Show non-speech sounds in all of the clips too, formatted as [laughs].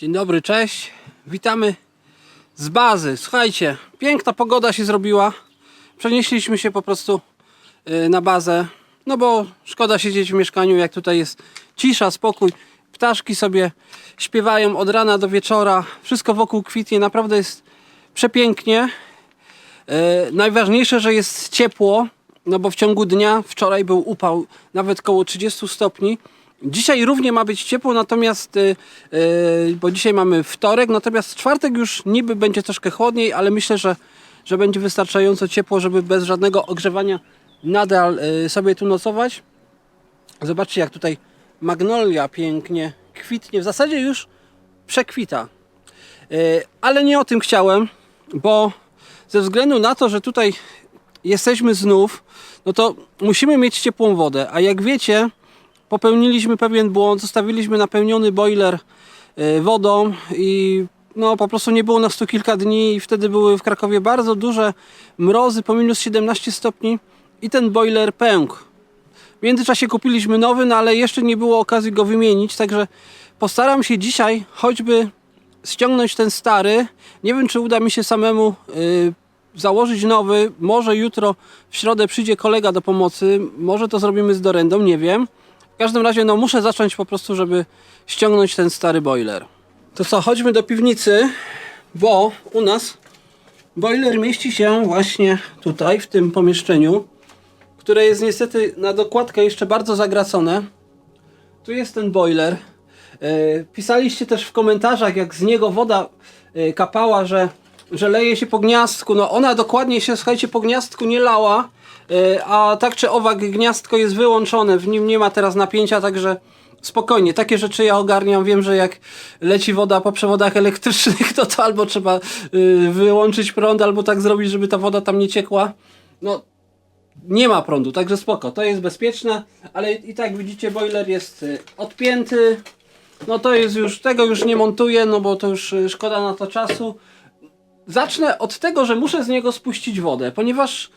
Dzień dobry, cześć. Witamy z bazy. Słuchajcie, piękna pogoda się zrobiła. Przenieśliśmy się po prostu y, na bazę. No bo szkoda siedzieć w mieszkaniu, jak tutaj jest cisza, spokój. Ptaszki sobie śpiewają od rana do wieczora. Wszystko wokół kwitnie. Naprawdę jest przepięknie. E, najważniejsze, że jest ciepło, no bo w ciągu dnia wczoraj był upał nawet koło 30 stopni. Dzisiaj równie ma być ciepło, natomiast, e, bo dzisiaj mamy wtorek, natomiast czwartek już niby będzie troszkę chłodniej, ale myślę, że, że będzie wystarczająco ciepło, żeby bez żadnego ogrzewania nadal e, sobie tu nocować. Zobaczcie, jak tutaj magnolia pięknie kwitnie. W zasadzie już przekwita. E, Ale nie o tym chciałem, bo ze względu na to, że tutaj jesteśmy znów, no to musimy mieć ciepłą wodę. A jak wiecie, popełniliśmy pewien błąd, zostawiliśmy napełniony boiler e, wodą i no po prostu nie było nas tu kilka dni i wtedy były w Krakowie bardzo duże mrozy po minus 17 stopni i ten boiler pękł. W międzyczasie kupiliśmy nowy, no ale jeszcze nie było okazji go wymienić, także postaram się dzisiaj choćby ściągnąć ten stary. Nie wiem, czy uda mi się samemu y, założyć nowy. Może jutro w środę przyjdzie kolega do pomocy. Może to zrobimy z Dorendą, nie wiem. Każdym razie, no muszę zacząć po prostu, żeby ściągnąć ten stary boiler. To co, chodźmy do piwnicy, bo u nas boiler mieści się właśnie tutaj, w tym pomieszczeniu, które jest niestety na dokładkę jeszcze bardzo zagracone. Tu jest ten boiler. E, Pisaliście też w komentarzach, jak z niego woda e, kapała, że, że leje się po gniazdku. No ona dokładnie się, słuchajcie, po gniazdku nie lała, e, a tak czy owak gniazdko jest wyłączone, w nim nie ma teraz napięcia, także spokojnie. Takie rzeczy ja ogarniam. Wiem, że jak leci woda po przewodach elektrycznych, [laughs] to to albo trzeba y, wyłączyć prąd, albo tak zrobić, żeby ta woda tam nie ciekła. No, nie ma prądu, także spoko, to jest bezpieczne, ale i tak widzicie, boiler jest y, odpięty. No to jest już, tego już nie montuję, no bo to już y, szkoda na to czasu. Zacznę od tego, że muszę z niego spuścić wodę, ponieważ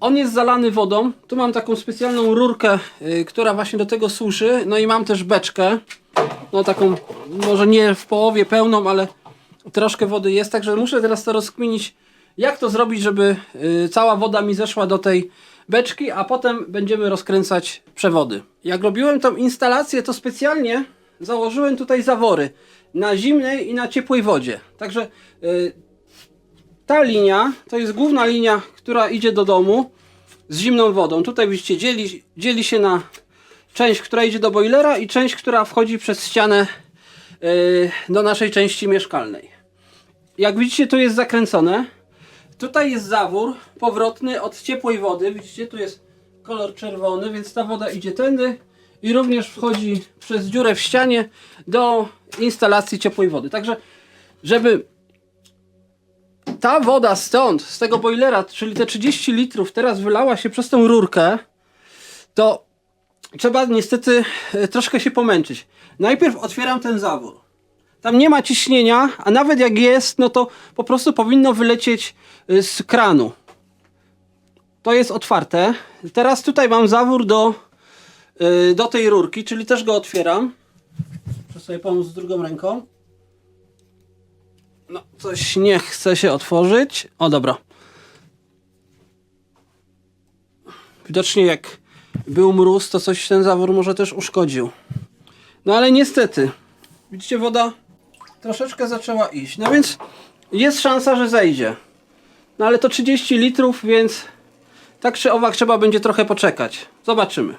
on jest zalany wodą. Tu mam taką specjalną rurkę, y, która właśnie do tego służy. No i mam też beczkę. No taką, może nie w połowie pełną, ale troszkę wody jest. Także muszę teraz to rozkminić, jak to zrobić, żeby y, cała woda mi zeszła do tej beczki, a potem będziemy rozkręcać przewody. Jak robiłem tą instalację, to specjalnie założyłem tutaj zawory na zimnej i na ciepłej wodzie. Także y, ta linia to jest główna linia, która idzie do domu z zimną wodą. Tutaj widzicie, dzieli, dzieli się na część, która idzie do boilera i część, która wchodzi przez ścianę yy, do naszej części mieszkalnej. Jak widzicie, tu jest zakręcone. Tutaj jest zawór powrotny od ciepłej wody. Widzicie, tu jest kolor czerwony, więc ta woda idzie tędy i również wchodzi przez dziurę w ścianie do instalacji ciepłej wody. Także, żeby ta woda stąd, z tego boilera, czyli te 30 litrów teraz wylała się przez tą rurkę, to trzeba niestety e, troszkę się pomęczyć. Najpierw otwieram ten zawór. Tam nie ma ciśnienia, a nawet jak jest, no to po prostu powinno wylecieć y, z kranu. To jest otwarte. Teraz tutaj mam zawór do, y, do tej rurki, czyli też go otwieram. Muszę sobie pomóc z drugą ręką. No, coś nie chce się otworzyć. O, dobra. Widocznie jak był mróz, to coś ten zawór może też uszkodził. No ale niestety, widzicie, woda troszeczkę zaczęła iść. No więc jest szansa, że zejdzie. No ale to 30 litrów, więc tak czy owak trzeba będzie trochę poczekać. Zobaczymy.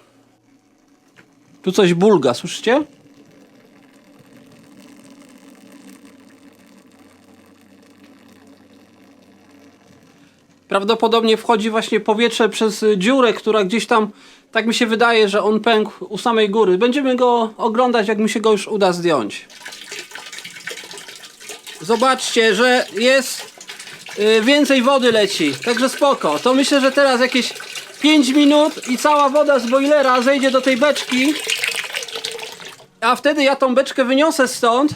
Tu coś bulga, słyszycie? Prawdopodobnie wchodzi właśnie powietrze przez dziurę, która gdzieś tam, tak mi się wydaje, że on pękł u samej góry. Będziemy go oglądać, jak mi się go już uda zdjąć. Zobaczcie, że jest y, więcej wody leci, także spoko. To myślę, że teraz jakieś 5 minut i cała woda z boilera zejdzie do tej beczki. A wtedy ja tą beczkę wyniosę stąd.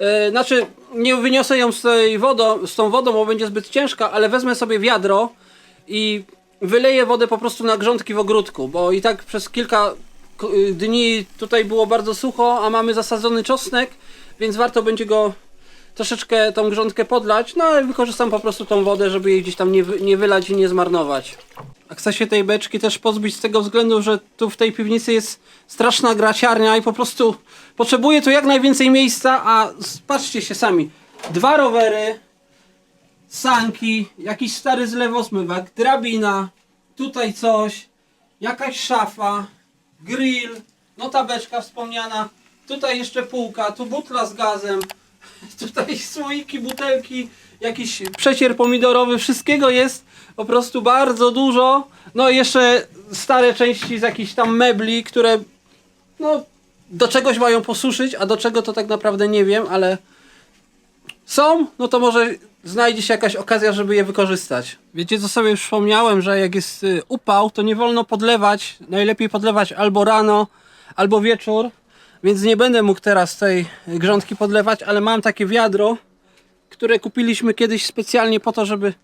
Yy, znaczy, nie wyniosę ją z, tej wodą, z tą wodą, bo będzie zbyt ciężka, ale wezmę sobie wiadro i wyleję wodę po prostu na grządki w ogródku, bo i tak przez kilka y, dni tutaj było bardzo sucho, a mamy zasadzony czosnek, więc warto będzie go troszeczkę tą grządkę podlać, no ale wykorzystam po prostu tą wodę, żeby jej gdzieś tam nie, nie wylać i nie zmarnować. A chcę się tej beczki też pozbyć z tego względu, że tu w tej piwnicy jest straszna graciarnia i po prostu potrzebuję tu jak najwięcej miejsca, a patrzcie się sami. Dwa rowery, sanki, jakiś stary zlewosmywak, drabina, tutaj coś, jakaś szafa, grill, no ta beczka wspomniana, tutaj jeszcze półka, tu butla z gazem, [laughs] tutaj słoiki, butelki, jakiś przecier pomidorowy, wszystkiego jest po prostu bardzo dużo. No i jeszcze stare części z jakichś tam mebli, które no do czegoś mają posuszyć, a do czego to tak naprawdę nie wiem, ale są, no to może znajdzie się jakaś okazja, żeby je wykorzystać. Wiecie co sobie wspomniałem, że jak jest y, upał, to nie wolno podlewać. Najlepiej podlewać albo rano, albo wieczór. Więc nie będę mógł teraz tej grządki podlewać, ale mam takie wiadro, które kupiliśmy kiedyś specjalnie po to, żeby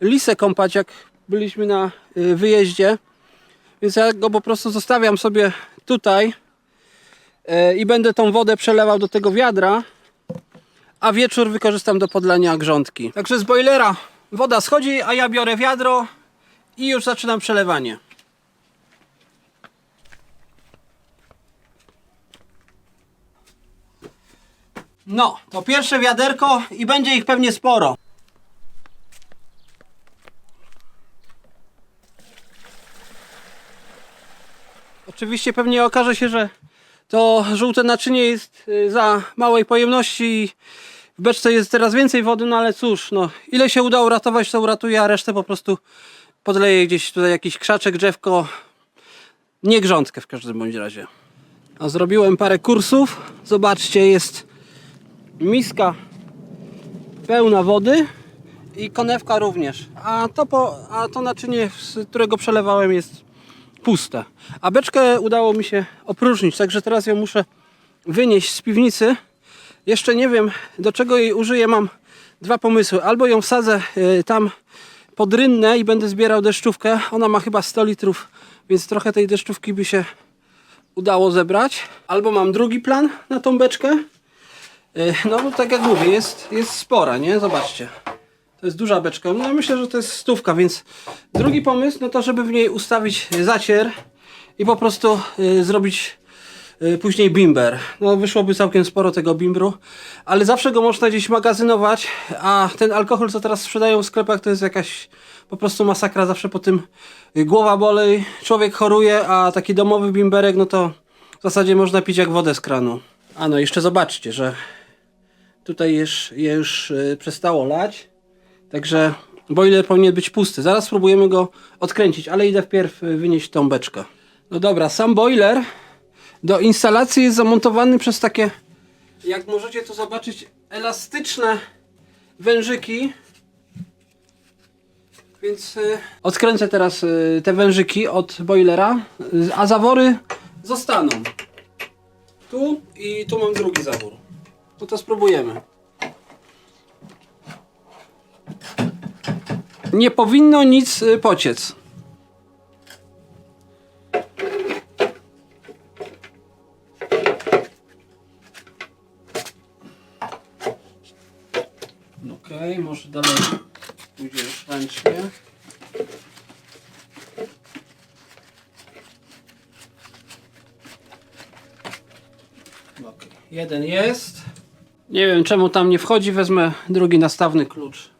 lisę kąpać, jak byliśmy na y, wyjeździe. Więc ja go po prostu zostawiam sobie tutaj i będę tą wodę przelewał do tego wiadra a wieczór wykorzystam do podlania grządki. Także z boilera woda schodzi, a ja biorę wiadro i już zaczynam przelewanie. No, to pierwsze wiaderko i będzie ich pewnie sporo. Oczywiście pewnie okaże się, że to żółte naczynie jest y, za małej pojemności. W beczce jest teraz więcej wody, no ale cóż, no ile się uda uratować, to uratuje, a resztę po prostu podleję gdzieś tutaj jakiś krzaczek, drzewko, nie grządkę w każdym bądź razie. A zrobiłem parę kursów, zobaczcie, jest miska pełna wody i konewka również, a to, po, a to naczynie, z którego przelewałem jest puste. A beczkę udało mi się opróżnić, także teraz ją muszę wynieść z piwnicy. Jeszcze nie wiem do czego jej użyję. Mam dwa pomysły. Albo ją wsadzę y, tam pod rynnę i będę zbierał deszczówkę. Ona ma chyba 100 litrów, więc trochę tej deszczówki by się udało zebrać. Albo mam drugi plan na tą beczkę. Y, No bo tak jak mówię, jest, jest spora, nie? Zobaczcie. To jest duża beczka. No myślę, że to jest stówka, więc drugi pomysł, no to żeby w niej ustawić zacier i po prostu y, zrobić y, później bimber. No wyszłoby całkiem sporo tego bimbru, ale zawsze go można gdzieś magazynować, a ten alkohol, co teraz sprzedają w sklepach, to jest jakaś po prostu masakra. Zawsze po tym y, głowa bolej, człowiek choruje, a taki domowy bimberek, no to w zasadzie można pić jak wodę z kranu. A no jeszcze zobaczcie, że tutaj już, już y, przestało lać. Także boiler powinien być pusty. Zaraz spróbujemy go odkręcić, ale idę wpierw y, wynieść tą beczkę. No dobra, sam boiler do instalacji jest zamontowany przez takie, jak możecie tu zobaczyć, elastyczne wężyki. Więc y, odkręcę teraz y, te wężyki od boilera, a zawory zostaną. Tu i tu mam drugi zawór. No to spróbujemy. Nie powinno nic y, pociec. Okej, może dalej pójdzie już ręcznie. Okej, jeden jest. Nie wiem czemu tam nie wchodzi, wezmę drugi nastawny klucz.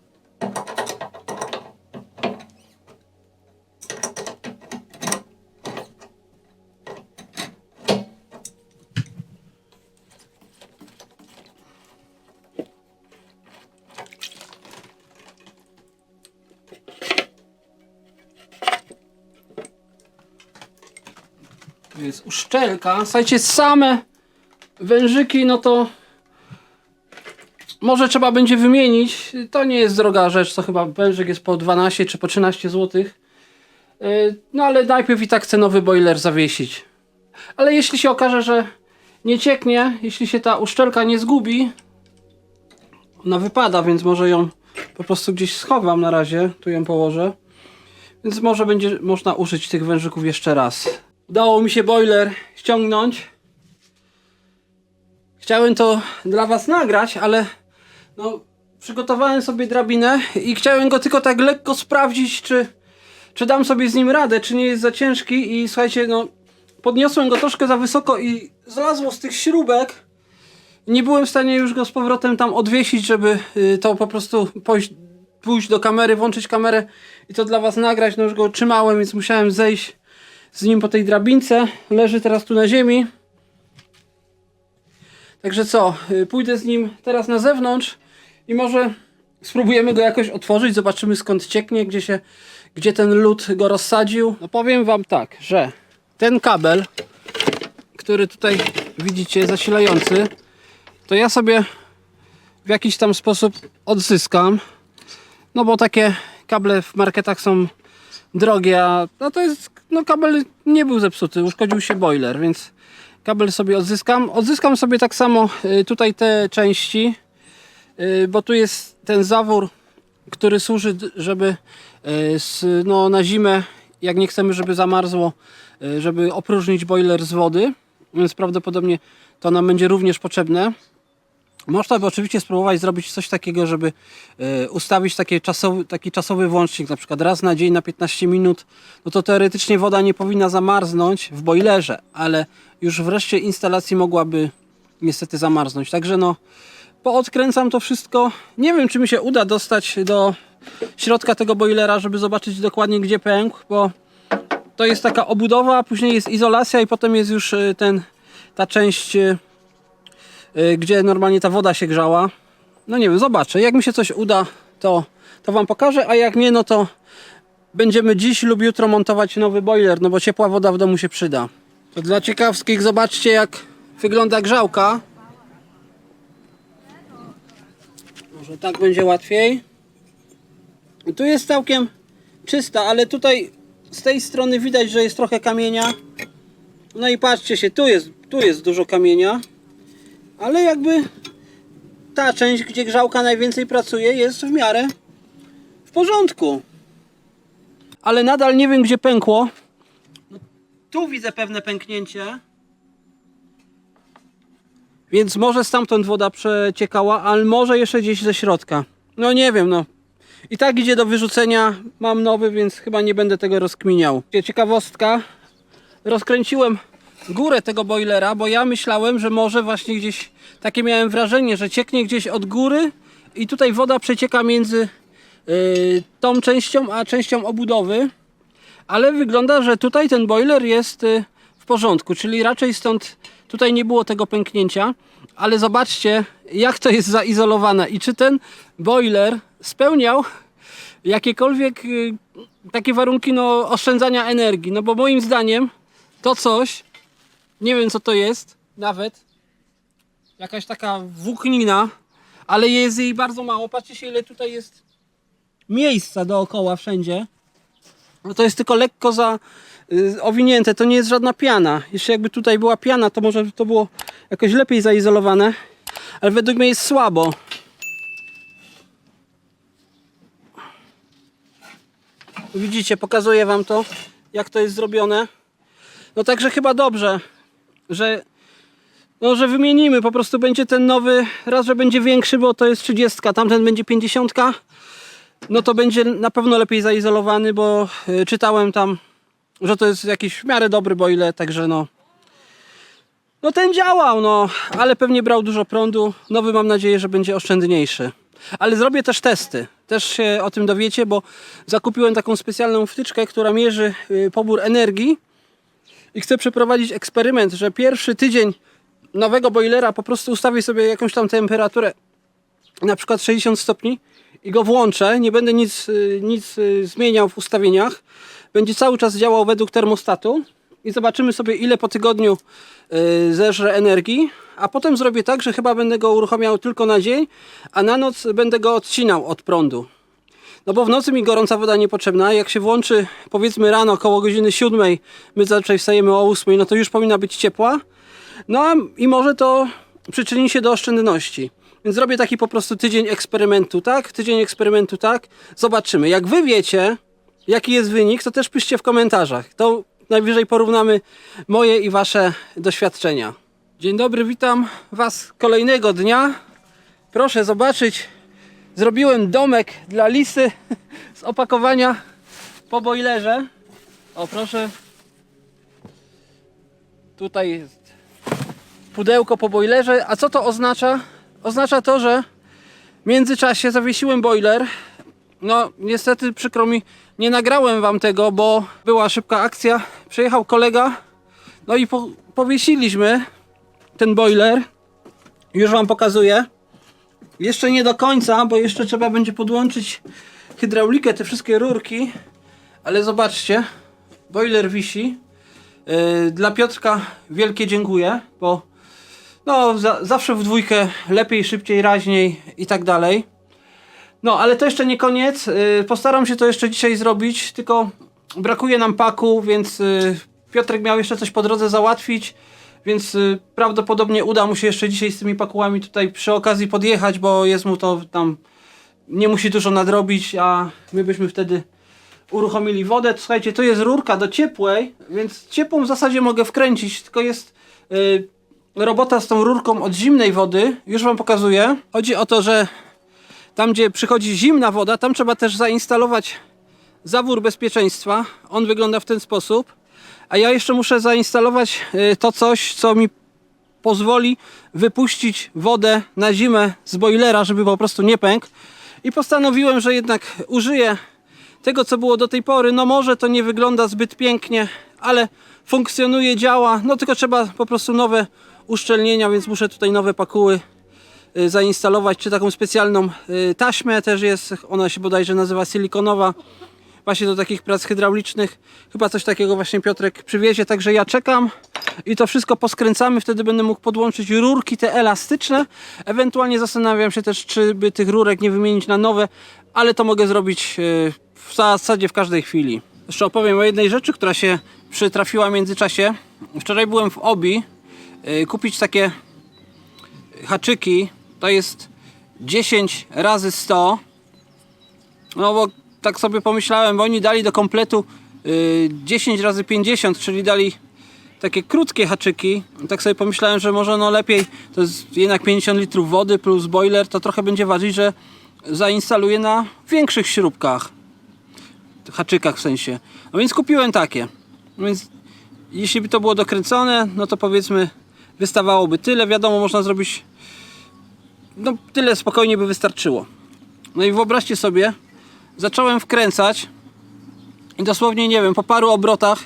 Jest uszczelka. Słuchajcie, same wężyki, no to może trzeba będzie wymienić. To nie jest droga rzecz, to chyba wężyk jest po 12 czy po 13 zł. No ale najpierw i tak chcę nowy boiler zawiesić. Ale jeśli się okaże, że nie cieknie, jeśli się ta uszczelka nie zgubi, ona wypada, więc może ją po prostu gdzieś schowam na razie. Tu ją położę. Więc może będzie można użyć tych wężyków jeszcze raz. Udało mi się boiler ściągnąć. Chciałem to dla was nagrać, ale no, przygotowałem sobie drabinę i chciałem go tylko tak lekko sprawdzić, czy, czy dam sobie z nim radę, czy nie jest za ciężki i słuchajcie, no podniosłem go troszkę za wysoko i zlazło z tych śrubek. Nie byłem w stanie już go z powrotem tam odwiesić, żeby y, to po prostu pójść, pójść do kamery, włączyć kamerę i to dla was nagrać. No już go trzymałem, więc musiałem zejść z nim po tej drabince. Leży teraz tu na ziemi. Także co, y, pójdę z nim teraz na zewnątrz i może spróbujemy go jakoś otworzyć, zobaczymy skąd cieknie, gdzie się, gdzie ten lód go rozsadził. No powiem wam tak, że ten kabel, który tutaj widzicie zasilający, to ja sobie w jakiś tam sposób odzyskam. No bo takie kable w marketach są drogie, a no to jest, no kabel nie był zepsuty, uszkodził się boiler, więc kabel sobie odzyskam. Odzyskam sobie tak samo y, tutaj te części, y, bo tu jest ten zawór, który służy, żeby y, no, na zimę, jak nie chcemy, żeby zamarzło, żeby opróżnić boiler z wody, więc prawdopodobnie to nam będzie również potrzebne. Można by oczywiście spróbować zrobić coś takiego, żeby e, ustawić takie czasowy, taki czasowy włącznik, na przykład raz na dzień na 15 minut. No to teoretycznie woda nie powinna zamarznąć w boilerze, ale już w reszcie instalacji mogłaby niestety zamarznąć. Także no, poodkręcam to wszystko. Nie wiem, czy mi się uda dostać do środka tego boilera, żeby zobaczyć dokładnie, gdzie pękł, bo to jest taka obudowa, później jest izolacja i potem jest już e, ten, ta część. Y, gdzie normalnie ta woda się grzała. No nie wiem, zobaczę. Jak mi się coś uda, to, to Wam pokażę, a jak nie, no to będziemy dziś lub jutro montować nowy boiler, no bo ciepła woda w domu się przyda. To dla ciekawskich zobaczcie jak wygląda grzałka. Może tak będzie łatwiej. Tu jest całkiem czysta, ale tutaj z tej strony widać, że jest trochę kamienia. No i patrzcie się, tu jest, tu jest dużo kamienia ale jakby ta część, gdzie grzałka najwięcej pracuje, jest w miarę w porządku. Ale nadal nie wiem, gdzie pękło. No, tu widzę pewne pęknięcie. Więc może stamtąd woda przeciekała, ale może jeszcze gdzieś ze środka. No nie wiem, no. I tak idzie do wyrzucenia. Mam nowy, więc chyba nie będę tego rozkminiał. Ciekawostka. Rozkręciłem górę tego boilera, bo ja myślałem, że może właśnie gdzieś takie miałem wrażenie, że cieknie gdzieś od góry i tutaj woda przecieka między yy, tą częścią a częścią obudowy. Ale wygląda, że tutaj ten boiler jest yy, w porządku, czyli raczej stąd tutaj nie było tego pęknięcia. Ale zobaczcie, jak to jest zaizolowane i czy ten boiler spełniał jakiekolwiek yy, takie warunki no, oszczędzania energii. No bo moim zdaniem to coś, nie wiem co to jest, nawet jakaś taka włóknina, ale jest jej bardzo mało. Patrzcie się ile tutaj jest miejsca dookoła wszędzie. No to jest tylko lekko za y, owinięte, to nie jest żadna piana. Jeszcze jakby tutaj była piana, to może to było jakoś lepiej zaizolowane, ale według mnie jest słabo. Widzicie, pokazuję wam to, jak to jest zrobione. No także chyba dobrze, że no, że wymienimy, po prostu będzie ten nowy, raz, że będzie większy, bo to jest 30, tamten będzie 50, no to będzie na pewno lepiej zaizolowany, bo y, czytałem tam, że to jest jakiś w miarę dobry boiler, także no no ten działał, no, ale pewnie brał dużo prądu. Nowy mam nadzieję, że będzie oszczędniejszy. Ale zrobię też testy. Też się o tym dowiecie, bo zakupiłem taką specjalną wtyczkę, która mierzy y, pobór energii i chcę przeprowadzić eksperyment, że pierwszy tydzień nowego boilera po prostu ustawię sobie jakąś tam temperaturę, na przykład 60 stopni i go włączę, nie będę nic, y, nic y, zmieniał w ustawieniach, będzie cały czas działał według termostatu i zobaczymy sobie ile po tygodniu y, zeżre energii, a potem zrobię tak, że chyba będę go uruchamiał tylko na dzień, a na noc będę go odcinał od prądu. No bo w nocy mi gorąca woda niepotrzebna. Jak się włączy powiedzmy rano około godziny 7, my zazwyczaj wstajemy o 8, no to już powinna być ciepła. No i może to przyczyni się do oszczędności. Więc zrobię taki po prostu tydzień eksperymentu, tak? Tydzień eksperymentu, tak? Zobaczymy. Jak wy wiecie, jaki jest wynik, to też piszcie w komentarzach. To najwyżej porównamy moje i wasze doświadczenia. Dzień dobry, witam Was kolejnego dnia. Proszę zobaczyć, zrobiłem domek dla lisy [laughs] z opakowania po boilerze. O, proszę. Tutaj jest pudełko po boilerze. A co to oznacza? Oznacza to, że w międzyczasie zawiesiłem boiler. No, niestety przykro mi, nie nagrałem Wam tego, bo była szybka akcja. Przyjechał kolega, no i po, powiesiliśmy ten boiler. Już Wam pokazuję. Jeszcze nie do końca, bo jeszcze trzeba będzie podłączyć hydraulikę, te wszystkie rurki. Ale zobaczcie, boiler wisi. Yy, Dla Piotrka wielkie dziękuję, bo no, za, zawsze w dwójkę lepiej, szybciej, raźniej i tak dalej. No, ale to jeszcze nie koniec. Yy, Postaram się to jeszcze dzisiaj zrobić, tylko brakuje nam paku, więc yy, Piotrek miał jeszcze coś po drodze załatwić, więc yy, prawdopodobnie uda mu się jeszcze dzisiaj z tymi pakułami tutaj przy okazji podjechać, bo jest mu to tam nie musi dużo nadrobić, a my byśmy wtedy uruchomili wodę. Słuchajcie, to jest rurka do ciepłej, więc ciepłą w zasadzie mogę wkręcić, tylko jest yy, robota z tą rurką od zimnej wody. Już Wam pokazuję. Chodzi o to, że tam gdzie przychodzi zimna woda, tam trzeba też zainstalować zawór bezpieczeństwa. On wygląda w ten sposób. A ja jeszcze muszę zainstalować y, to coś, co mi pozwoli wypuścić wodę na zimę z boilera, żeby po prostu nie pękł. I postanowiłem, że jednak użyję tego, co było do tej pory. No może to nie wygląda zbyt pięknie, ale funkcjonuje, działa. No tylko trzeba po prostu nowe uszczelnienia, więc muszę tutaj nowe pakuły y, zainstalować, czy taką specjalną y, taśmę też jest, ona się bodajże nazywa silikonowa, właśnie do takich prac hydraulicznych, chyba coś takiego właśnie Piotrek przywiezie, także ja czekam i to wszystko poskręcamy, wtedy będę mógł podłączyć rurki te elastyczne, ewentualnie zastanawiam się też, czy by tych rurek nie wymienić na nowe, ale to mogę zrobić y, w zasadzie w każdej chwili. Jeszcze opowiem o jednej rzeczy, która się przytrafiła w międzyczasie. Wczoraj byłem w Obi y, kupić takie haczyki. To jest 10 razy 100 no bo tak sobie pomyślałem, bo oni dali do kompletu y, 10 razy 50 czyli dali takie krótkie haczyki. Tak sobie pomyślałem, że może no lepiej to jest jednak 50 litrów wody plus boiler to trochę będzie ważyć, że zainstaluję na większych śrubkach. Haczykach w sensie. No więc kupiłem takie. No więc jeśli by to było dokręcone no to powiedzmy wystawałoby tyle. Wiadomo można zrobić no tyle spokojnie by wystarczyło. No i wyobraźcie sobie, zacząłem wkręcać i dosłownie nie wiem, po paru obrotach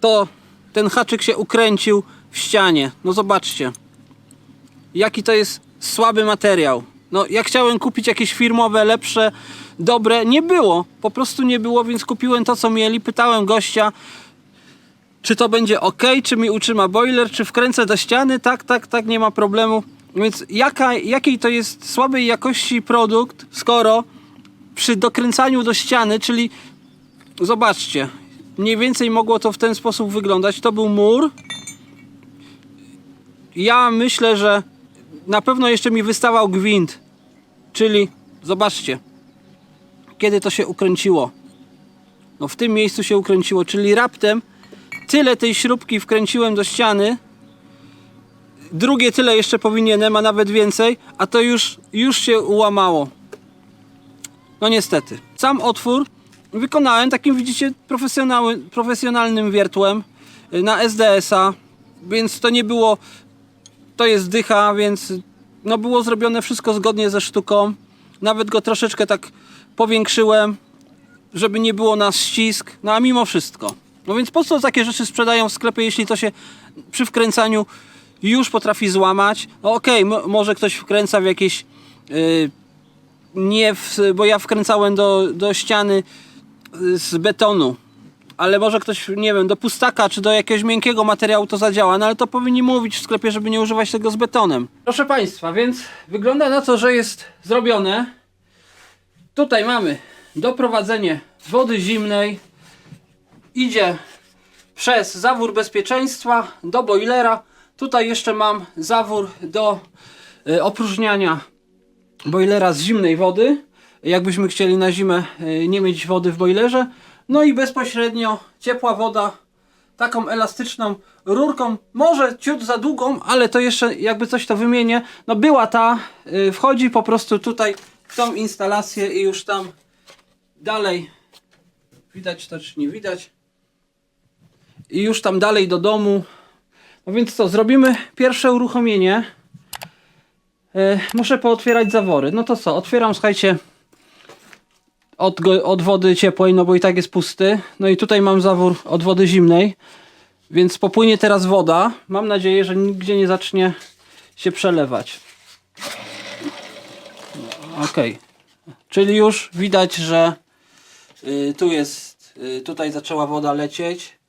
to ten haczyk się ukręcił w ścianie. No zobaczcie. Jaki to jest słaby materiał. No ja chciałem kupić jakieś firmowe, lepsze, dobre. Nie było. Po prostu nie było, więc kupiłem to co mieli. Pytałem gościa, czy to będzie ok, czy mi utrzyma boiler, czy wkręcę do ściany, tak, tak, tak, nie ma problemu. Więc jaka, jakiej to jest słabej jakości produkt, skoro przy dokręcaniu do ściany, czyli zobaczcie, mniej więcej mogło to w ten sposób wyglądać. To był mur. Ja myślę, że na pewno jeszcze mi wystawał gwint, czyli zobaczcie, kiedy to się ukręciło. No w tym miejscu się ukręciło, czyli raptem tyle tej śrubki wkręciłem do ściany, drugie tyle jeszcze powinienem, a nawet więcej, a to już, już się ułamało. No niestety. Sam otwór wykonałem takim, widzicie, profesjonalnym wiertłem y, na SDS-a, więc to nie było, to jest dycha, więc no było zrobione wszystko zgodnie ze sztuką. Nawet go troszeczkę tak powiększyłem, żeby nie było na ścisk, no a mimo wszystko. No więc po co takie rzeczy sprzedają w sklepie, jeśli to się przy wkręcaniu już potrafi złamać? No okej, m- może ktoś wkręca w jakieś yy, nie, w, bo ja wkręcałem do, do ściany y, z betonu, ale może ktoś, nie wiem, do pustaka czy do jakiegoś miękkiego materiału to zadziała, no ale to powinni mówić w sklepie, żeby nie używać tego z betonem. Proszę Państwa, więc wygląda na to, że jest zrobione. Tutaj mamy doprowadzenie wody zimnej. Idzie przez zawór bezpieczeństwa do boilera. Tutaj jeszcze mam zawór do y, opróżniania boilera z zimnej wody. Jakbyśmy chcieli na zimę y, nie mieć wody w boilerze. No i bezpośrednio ciepła woda taką elastyczną rurką, może ciut za długą, ale to jeszcze jakby coś to wymienię. No była ta, y, wchodzi po prostu tutaj w tą instalację i już tam dalej, widać to czy nie widać, i już tam dalej do domu. No więc co, zrobimy pierwsze uruchomienie. E, muszę pootwierać zawory. No to co, otwieram, słuchajcie, od, od wody ciepłej, no bo i tak jest pusty. No i tutaj mam zawór od wody zimnej, więc popłynie teraz woda. Mam nadzieję, że nigdzie nie zacznie się przelewać. Ok, czyli już widać, że y, tu jest, y, tutaj zaczęła woda lecieć.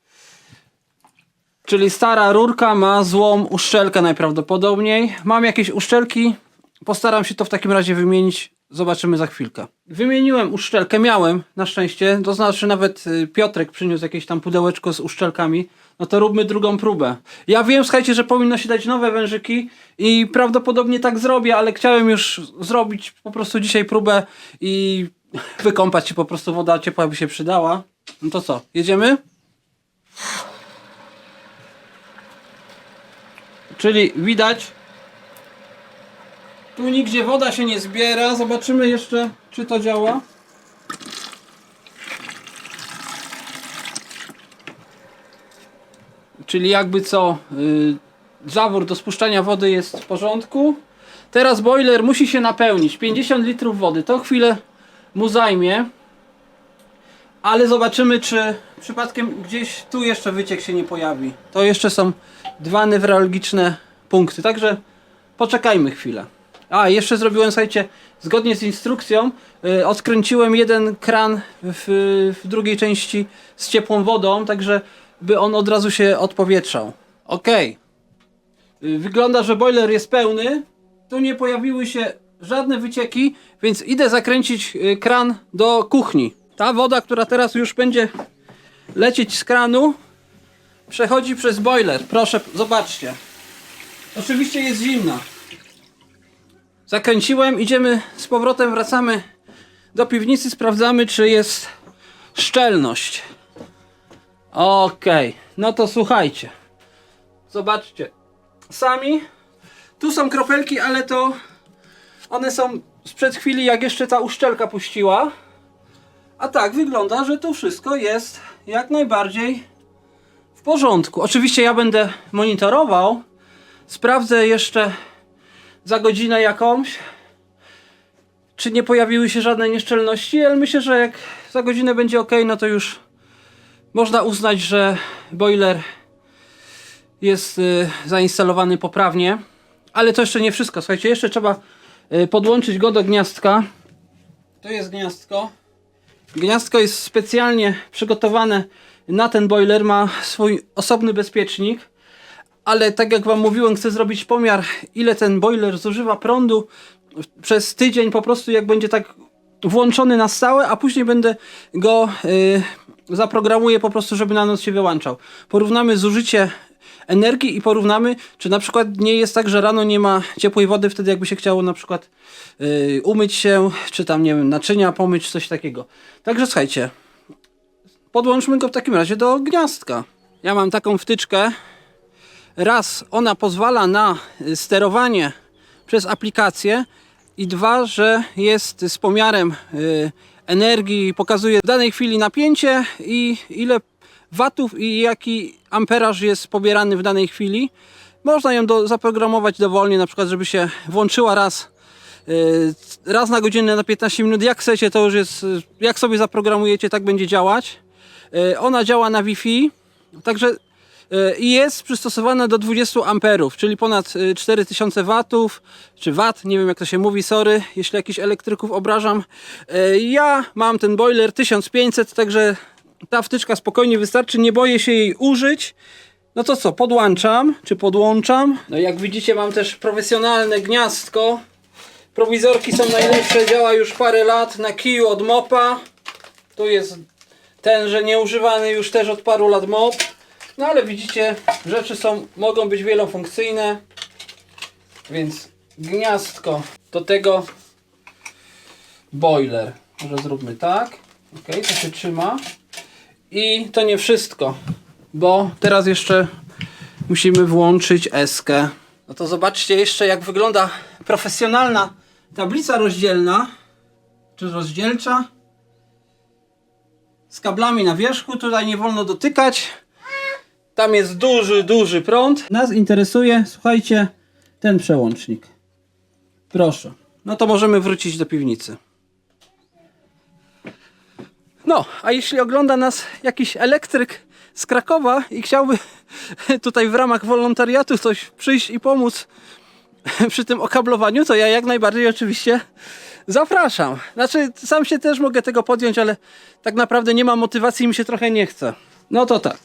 Czyli stara rurka ma złą uszczelkę najprawdopodobniej. Mam jakieś uszczelki. Postaram się to w takim razie wymienić. Zobaczymy za chwilkę. Wymieniłem uszczelkę, miałem na szczęście. To znaczy nawet y, Piotrek przyniósł jakieś tam pudełeczko z uszczelkami. No to róbmy drugą próbę. Ja wiem, słuchajcie, że powinno się dać nowe wężyki i prawdopodobnie tak zrobię, ale chciałem już zrobić po prostu dzisiaj próbę i [laughs] wykąpać się po prostu woda ciepła by się przydała. No to co, jedziemy? Czyli widać, tu nigdzie woda się nie zbiera. Zobaczymy jeszcze, czy to działa. Czyli jakby co, yy, zawór do spuszczania wody jest w porządku. Teraz boiler musi się napełnić. 50 litrów wody. To chwilę mu zajmie. Ale zobaczymy, czy przypadkiem gdzieś tu jeszcze wyciek się nie pojawi. To jeszcze są dwa newralgiczne punkty. Także poczekajmy chwilę. A, jeszcze zrobiłem, słuchajcie, zgodnie z instrukcją, y, odkręciłem jeden kran w, w drugiej części z ciepłą wodą, także by on od razu się odpowietrzał. Ok. Wygląda, że boiler jest pełny. Tu nie pojawiły się żadne wycieki, więc idę zakręcić y, kran do kuchni. Ta woda, która teraz już będzie lecieć z kranu, przechodzi przez boiler. Proszę, zobaczcie. Oczywiście jest zimna. Zakręciłem, idziemy z powrotem, wracamy do piwnicy, sprawdzamy, czy jest szczelność. Okej, no to słuchajcie. Zobaczcie. Sami. Tu są kropelki, ale to one są sprzed chwili, jak jeszcze ta uszczelka puściła. A tak wygląda, że to wszystko jest jak najbardziej w porządku. Oczywiście ja będę monitorował. Sprawdzę jeszcze za godzinę jakąś, czy nie pojawiły się żadne nieszczelności, ale myślę, że jak za godzinę będzie ok, no to już można uznać, że boiler jest y, zainstalowany poprawnie. Ale to jeszcze nie wszystko. Słuchajcie, jeszcze trzeba y, podłączyć go do gniazdka. To jest gniazdko. Gniazdko jest specjalnie przygotowane na ten boiler, ma swój osobny bezpiecznik, ale tak jak Wam mówiłem, chcę zrobić pomiar, ile ten boiler zużywa prądu przez tydzień, po prostu jak będzie tak włączony na stałe, a później będę go yy, zaprogramuję po prostu, żeby na noc się wyłączał. Porównamy zużycie energii i porównamy, czy na przykład nie jest tak, że rano nie ma ciepłej wody, wtedy jakby się chciało na przykład yy, umyć się, czy tam, nie wiem, naczynia pomyć, coś takiego. Także słuchajcie, podłączmy go w takim razie do gniazdka. Ja mam taką wtyczkę. Raz, ona pozwala na y, sterowanie przez aplikację i dwa, że jest z pomiarem y, energii, pokazuje w danej chwili napięcie i ile watów i jaki amperaż jest pobierany w danej chwili. Można ją do, zaprogramować dowolnie, na przykład, żeby się włączyła raz y, raz na godzinę na 15 minut. Jak chcecie, to już jest, y, jak sobie zaprogramujecie, tak będzie działać. Y, Ona działa na Wi-Fi, także i jest przystosowana do 20 amperów, czyli ponad y, 4000 watów, czy wat, nie wiem jak to się mówi, sorry, jeśli jakichś elektryków obrażam. Ja mam ten boiler 1500, także ta wtyczka spokojnie wystarczy, nie boję się jej użyć. No to co, podłączam, czy podłączam. No jak widzicie mam też profesjonalne gniazdko. Prowizorki są najlepsze, działa już parę lat na kiju od mopa. Tu jest tenże nieużywany już też od paru lat mop. No ale widzicie, rzeczy są, mogą być wielofunkcyjne. Więc gniazdko do tego boiler. Może zróbmy tak. Ok, to się trzyma. I to nie wszystko. bo teraz jeszcze musimy włączyć eskę. No to zobaczcie jeszcze jak wygląda profesjonalna tablica rozdzielna, czy rozdzielcza. Z kablami na wierzchu, tutaj nie wolno dotykać. Tam jest duży, duży prąd. Nas interesuje, słuchajcie, ten przełącznik. Proszę. No to możemy wrócić do piwnicy. No, a jeśli ogląda nas jakiś elektryk z Krakowa i chciałby [laughs] tutaj w ramach wolontariatu coś przyjść i pomóc [laughs] przy tym okablowaniu, to ja jak najbardziej oczywiście zapraszam. Znaczy, sam się też mogę tego podjąć, ale tak naprawdę nie mam motywacji i mi się trochę nie chce. No to tak.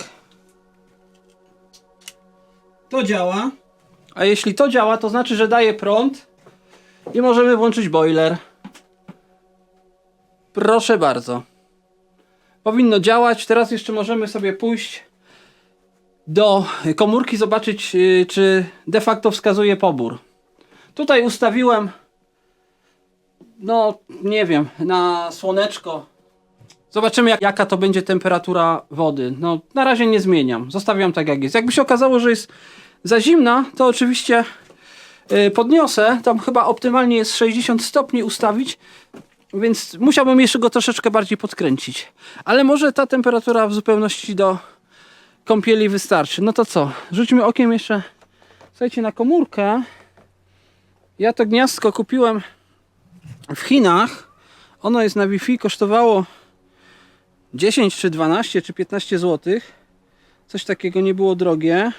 To działa. A jeśli to działa, to znaczy, że daje prąd i możemy włączyć boiler. Proszę bardzo. Powinno działać. Teraz jeszcze możemy sobie pójść do komórki, zobaczyć, yy, czy de facto wskazuje pobór. Tutaj ustawiłem, no nie wiem, na słoneczko. Zobaczymy, jak, jaka to będzie temperatura wody. No, na razie nie zmieniam. Zostawiam tak, jak jest. Jakby się okazało, że jest za zimna, to oczywiście yy, podniosę. Tam chyba optymalnie jest 60 stopni ustawić. Więc musiałbym jeszcze go troszeczkę bardziej podkręcić. Ale może ta temperatura w zupełności do kąpieli wystarczy. No to co? Rzućmy okiem jeszcze, słuchajcie, na komórkę. Ja to gniazdko kupiłem w Chinach. Ono jest na Wi-Fi, kosztowało 10 czy 12 czy 15 zł. Coś takiego nie było drogie.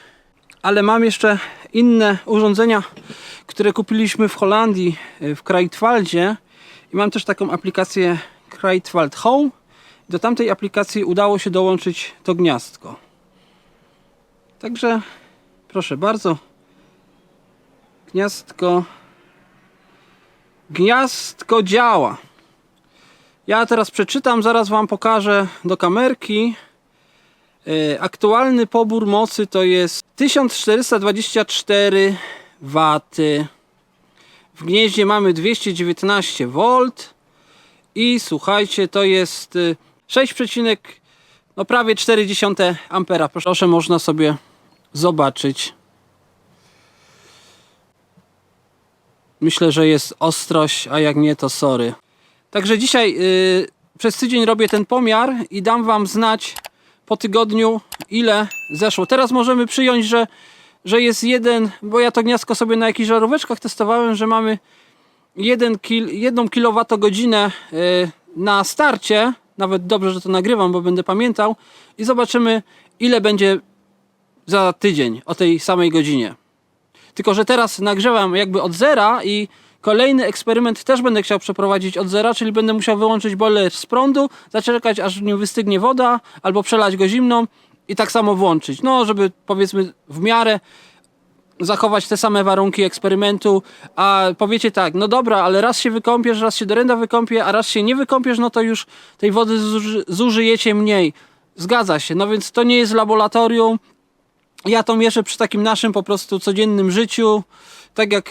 Ale mam jeszcze inne urządzenia, które kupiliśmy w Holandii, w Kreitwaldzie. I mam też taką aplikację Kreitwald Home. Do tamtej aplikacji udało się dołączyć to gniazdko. Także proszę bardzo. Gniazdko. Gniazdko działa. Ja teraz przeczytam, zaraz Wam pokażę do kamerki. Yy, Aktualny pobór mocy to jest 1424 W. W gnieździe mamy 219 V i słuchajcie, to jest y, 6, no prawie 0,4 ampera. Proszę, można sobie zobaczyć. Myślę, że jest ostrość, a jak nie, to sorry. Także dzisiaj y, przez tydzień robię ten pomiar i dam Wam znać po tygodniu, ile zeszło. Teraz możemy przyjąć, że że jest jeden, bo ja to gniazdko sobie na jakichś żaróweczkach testowałem, że mamy 1 kil, 1 kWh na starcie. Nawet dobrze, że to nagrywam, bo będę pamiętał. I zobaczymy, ile będzie za tydzień o tej samej godzinie. Tylko, że teraz nagrzewam jakby od zera i kolejny eksperyment też będę chciał przeprowadzić od zera, czyli będę musiał wyłączyć boiler z prądu, zaczekać aż w nim wystygnie woda, albo przelać go zimną i tak samo włączyć. No, żeby powiedzmy w miarę zachować te same warunki eksperymentu, a powiecie tak, no dobra, ale raz się wykąpiesz, raz się do renda wykąpie, a raz się nie wykąpiesz, no to już tej wody zuży, zużyjecie mniej. Zgadza się, no więc to nie jest laboratorium. Ja to mierzę przy takim naszym po prostu codziennym życiu, tak jak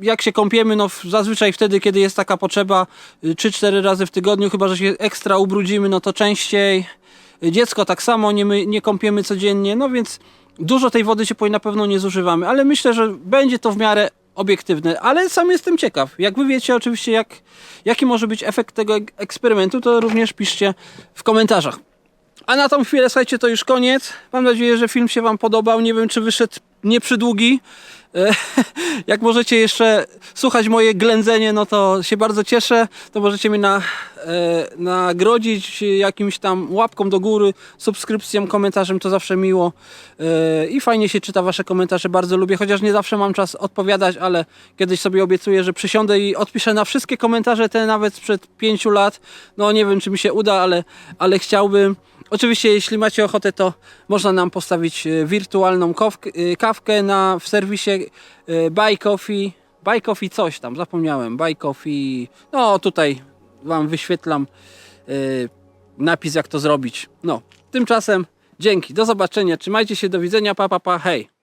jak się kąpiemy, no zazwyczaj wtedy, kiedy jest taka potrzeba, 3-4 razy w tygodniu, chyba że się ekstra ubrudzimy, no to częściej. Dziecko tak samo, nie, my, nie kąpiemy codziennie, no więc dużo tej wody ciepłej na pewno nie zużywamy, ale myślę, że będzie to w miarę obiektywne, ale sam jestem ciekaw. Jak wy wiecie oczywiście, jak, jaki może być efekt tego ek- eksperymentu, to również piszcie w komentarzach. A na tą chwilę, słuchajcie, to już koniec. Mam nadzieję, że film się wam podobał. Nie wiem, czy wyszedł nieprzydługi. [laughs] Jak możecie jeszcze słuchać moje ględzenie, no to się bardzo cieszę. To możecie mnie na, e, nagrodzić jakimś tam łapką do góry, subskrypcją, komentarzem, to zawsze miło. E, I fajnie się czyta wasze komentarze, bardzo lubię, chociaż nie zawsze mam czas odpowiadać, ale kiedyś sobie obiecuję, że przysiądę i odpiszę na wszystkie komentarze, te nawet sprzed pięciu lat. No nie wiem, czy mi się uda, ale, ale chciałbym. Oczywiście, jeśli macie ochotę, to można nam postawić e, wirtualną kawkę, e, kawkę na, w serwisie e, Buy Coffee. Buy Coffee coś tam, zapomniałem. Buy Coffee. No tutaj Wam wyświetlam napis, jak to zrobić. No, tymczasem dzięki, do zobaczenia, trzymajcie się, do widzenia, pa, pa, pa, hej.